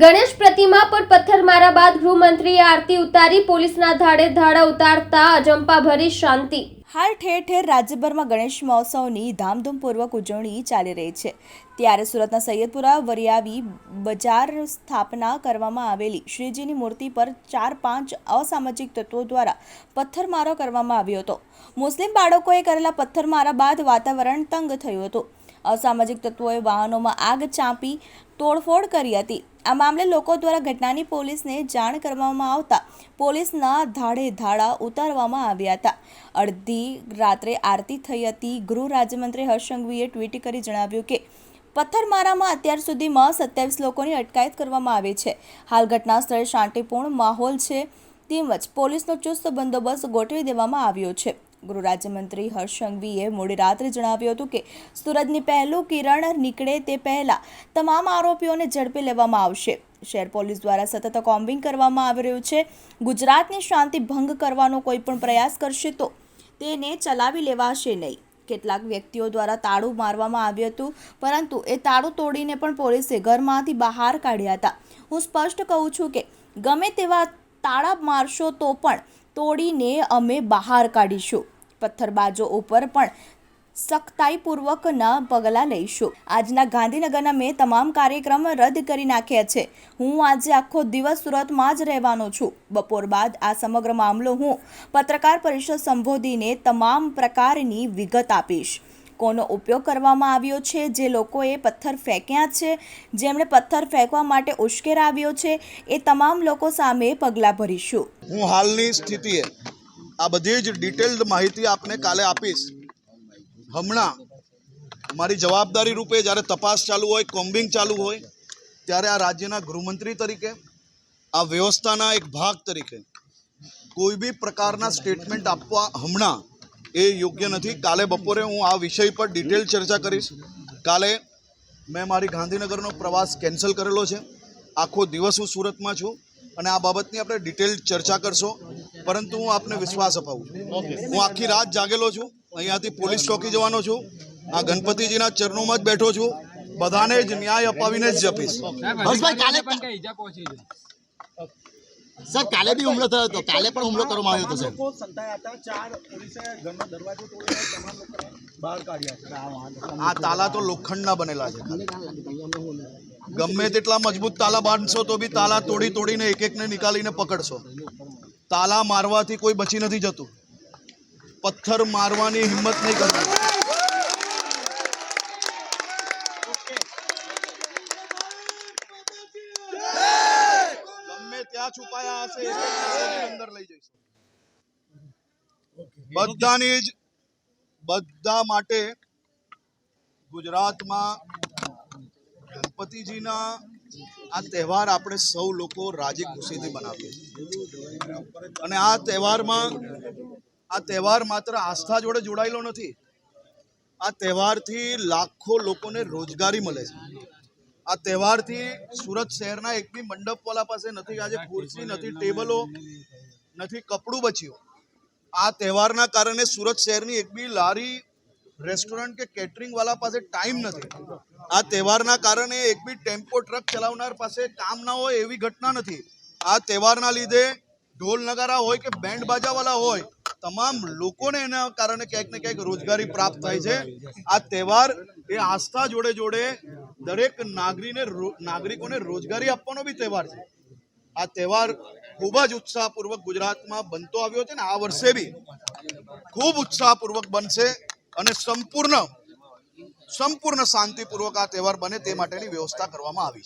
ગણેશ પ્રતિમા પર પથ્થરમારા બાદ ગૃહમંત્રીએ આરતી ઉતારી, પોલીસના ધાડે ધાડા ઉતારતા અજંપા ભરી શાંતિ. હાલ ઠેર ઠેર રાજ્યભરમાં ગણેશ મહોત્સવની ધામધૂમપૂર્વક ઉજવણી ચાલી રહી છે. ત્યારે સુરતના સૈયદપુરા, વરિયાવી બજાર સ્થાપના કરવામાં આવેલી શ્રીજીની મૂર્તિ પર ચાર પાંચ અસામાજિક તત્વો દ્વારા પથ્થરમારો કરવામાં આવ્યો હતો. મુસ્લિમ બાળકોએ કરેલા પથ્થરમારા બાદ વાતાવરણ તંગ થયું હતું. અસામાજિક તત્વોએ વાહનોમાં આગ ચાંપી, તોડફોડ કરી હતી. આ મામલે લોકો દ્વારા ઘટનાની પોલીસને જાણ કરવામાં આવતા પોલીસના ધાડે ધાડા ઉતારવામાં આવ્યા હતા. અડધી રાત્રે આરતી થઈ હતી. ગૃહ રાજ્યમંત્રી હર્ષંઘવીએ ટ્વીટ કરી જણાવ્યું કે, પથ્થરમારામાં અત્યાર સુધીમાં સત્યાવીસ લોકોની અટકાયત કરવામાં આવી છે. હાલ ઘટના સ્થળે શાંતિપૂર્ણ માહોલ છે. તેમજ પોલીસનો ચુસ્ત બંદોબસ્ત ગોઠવી દેવામાં આવ્યો છે. ગૃહ રાજ્યમંત્રી હર્ષ સંઘવીએ મોડી રાત્રે જણાવ્યું હતું કે સુરતની પહેલું કિરણ નીકળે તે પહેલા તમામ આરોપીઓને ઝડપી લેવામાં આવશે. શહેર પોલીસ દ્વારા સતત કોમ્બિંગ કરવામાં આવી રહ્યું છે. ગુજરાતની શાંતિ ભંગ કરવાનો કોઈ પણ પ્રયાસ કરશે તો તેને ચલાવી લેવાશે નહીં. કેટલાક વ્યક્તિઓ દ્વારા તાળું મારવામાં આવ્યું હતું, પરંતુ એ તાળું તોડીને પણ પોલીસે ઘરમાંથી બહાર કાઢ્યા હતા. હું સ્પષ્ટ કહું છું કે ગમે તેવા તાળા મારશો તો પણ તોડીને અમે બહાર કાઢીશું. પથ્થરબાજો ઉપર પણ સખ્તાઈપૂર્વકના પગલાં લઈશું. આજના ગાંધીનગરના મેં તમામ કાર્યક્રમ રદ કરી નાખ્યા છે. હું આજે આખો દિવસ સુરતમાં જ રહેવાનો છું. બપોર બાદ આ સમગ્ર મામલો હું પત્રકાર પરિષદ સંબોધીને તમામ પ્રકારની વિગત આપીશ. કોનો ઉપયોગ કરવામાં આવ્યો છે, જે લોકોએ પથ્થર ફેંક્યા છે, જેમણે પથ્થર ફેંકવા માટે ઉશ્કેરાવ્યો છે, એ તમામ લોકો સામે પગલાં ભરીશું. હું હાલની સ્થિતિએ આ બધી જ ડિટેલ્ડ માહિતી આપને કાલે આપીશ. હમણાં મારી જવાબદારી રૂપે જ્યારે તપાસ ચાલુ હોય, કોમ્બિંગ ચાલુ હોય, ત્યારે આ રાજ્યના ગૃહમંત્રી તરીકે, આ વ્યવસ્થાના એક ભાગ તરીકે કોઈ બી પ્રકારના સ્ટેટમેન્ટ આપવા હમણાં એ યોગ્ય નથી. કાલે બપોરે હું આ વિષય પર ડિટેલ ચર્ચા કરીશ. કાલે મેં મારી ગાંધીનગરનો પ્રવાસ કેન્સલ કરેલો છે. આખો દિવસ હું સુરતમાં છું અને આ બાબતની આપણે ડિટેલ ચર્ચા કરશો. પરંતુ હું આપને વિશ્વાસ અપાવું છું. હું આખી રાત જાગેલો છું. અહીંયાથી પોલીસ ચોકી જવાનો છું. આ ગણપતિજીના ચરણોમાં જ બેઠો છું. બધાને જ ન્યાય અપાવીને જ જપીશ હર્ષભાઈ કાલે પણ કઈ ઈજા પહોંચી છે સર કાલે બી હુમલો થયો હતો. કાલે પણ હુમલો કરવામાં આવ્યો હતો સર સંતાયા હતા. ચાર પોલીસે ઘરનો દરવાજો તોડીને તમામ લોકોને બહાર કાઢ્યા છે. આ તાલા તો લોખંડના બનેલા છે ગમે તેટલા મજબૂત તાલા બાંધશો તો બી તાલા તોડી તોડીને એક એકને નીકાળીને પકડશો. તાલા મારવાથી કોઈ બચી નથી જતું. પથ્થર મારવાની હિંમત નહીં કરવી ત્યાં છુપાયા હશે અંદર લઈ જઈશું. બધાની જ બધા માટે ગુજરાતમાં ગણપતિજીના આ તહેવાર આપણે સૌ લોકો રાજી ખુશીથી મનાવીએ છીએ. અને આ તહેવારમાં આ તહેવાર માત્ર આસ્થા જોડે જોડાયેલો નથી. આ તહેવારથી લાખો લોકોને રોજગારી મળે છે. આ તહેવારથી સુરત શહેરના એક બી મંડપવાલા પાસે નથી, આજે ખુરશી, નથી ટેબલો, નથી કપડું બચ્યું. આ તહેવારના કારણે સુરત શહેરની એક બી લારી, રેસ્ટોરન્ટ કે કેટરિંગ વાળા પાસે ટાઈમ નથી. આ તહેવારના કારણે એક બી ટેમ્પો ટ્રક ચલાવનાર પાસે કામ ના હોય એવી ઘટના નથી. આ તહેવારના લીધે ઢોલ નગારા હોય કે બેન્ડ બાજાવાળા હોય તમામ લોકોને એના કારણે ક્યાંક ને ક્યાંક રોજગારી પ્રાપ્ત થાય છે. આ તહેવાર એ આસ્થા જોડે જોડે દરેક નાગરીને નાગરિકોને રોજગારી આપવાનો બી તહેવાર છે. આ તહેવાર ખૂબ જ ઉત્સાહપૂર્વક ગુજરાતમાં બનતો આવ્યો છે ને આ વર્ષે બી ખૂબ ઉત્સાહપૂર્વક બનશે અને સંપૂર્ણ સંપૂર્ણ શાંતિપૂર્વક આ તહેવાર બને તે માટેની વ્યવસ્થા કરવામાં આવી છે.